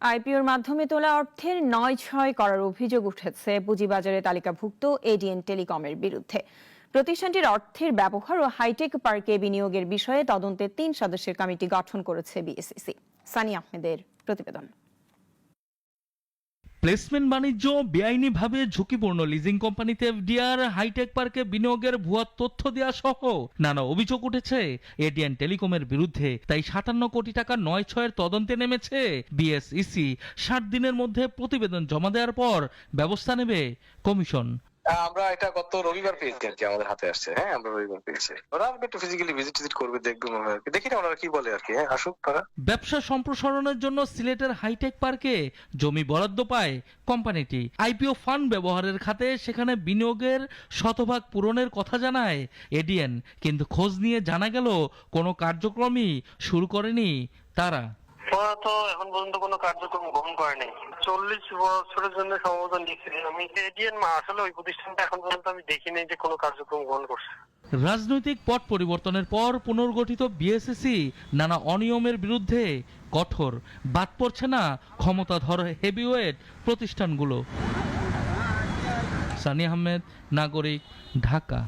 আইপিওর মাধ্যমে তোলা অর্থের নয় ছয় করার অভিযোগ উঠেছে পুঁজিবাজারে তালিকাভুক্ত এডিএন টেলিকমের বিরুদ্ধে। প্রতিষ্ঠানটির অর্থের ব্যবহার ও হাইটেক পার্কে বিনিয়োগের বিষয়ে তদন্তে তিন সদস্যের কমিটি গঠন করেছে বিএসিসি সানি আহমেদের প্রতিবেদন। প্লেসমেন্ট বাণিজ্য বেআইনিভাবে ঝুঁকিপূর্ণ। লিজিং কোম্পানিতে এফডিআর হাইটেক পার্কে বিনিয়োগের ভুয়া তথ্য দেওয়া সহ নানা অভিযোগ উঠেছে। এডিয়ান টেলিকমের বিরুদ্ধে তাই সাতান্ন কোটি টাকা নয় ছয়ের তদন্তে নেমেছে বিএসইসি ষাট দিনের মধ্যে প্রতিবেদন জমা দেওয়ার পর ব্যবস্থা নেবে কমিশন। আমরা এটা গত রবিবার পেয়েছি আর কি আমাদের হাতে আসছে। হ্যাঁ আমরা রবিবার পেয়েছি। ওরা আসবে একটু ফিজিক্যালি ভিজিট টিজিট করবে দেখবে মনে হয় দেখি না ওনারা কি বলে আর কি। হ্যাঁ আসুক তারা। ব্যবসা সম্প্রসারণের জন্য সিলেটের হাইটেক পার্কে জমি বরাদ্দ পায় কোম্পানিটি। আইপিও ফান্ড ব্যবহারের খাতে সেখানে বিনিয়োগের শতভাগ পূরণের কথা জানায় এডিএন কিন্তু খোঁজ নিয়ে জানা গেল কোনো কার্যক্রমই শুরু করেনি তারা। ওরা তো এখন পর্যন্ত কোনো কার্যক্রম গ্রহণ করেনি। চল্লিশ বছরের জন্য সম্ভবত নিচ্ছে আমি এডিএন আসলে ওই প্রতিষ্ঠানটা এখন পর্যন্ত আমি দেখিনি যে কোনো কার্যক্রম গ্রহণ করছে। রাজনৈতিক পট পরিবর্তনের পর পুনর্গঠিত বিএসএসি নানা অনিয়মের বিরুদ্ধে কঠোর। বাদ পড়ছে না ক্ষমতাধর হেভিওয়েট প্রতিষ্ঠানগুলো। সানি আহমেদ, নাগরিক, ঢাকা।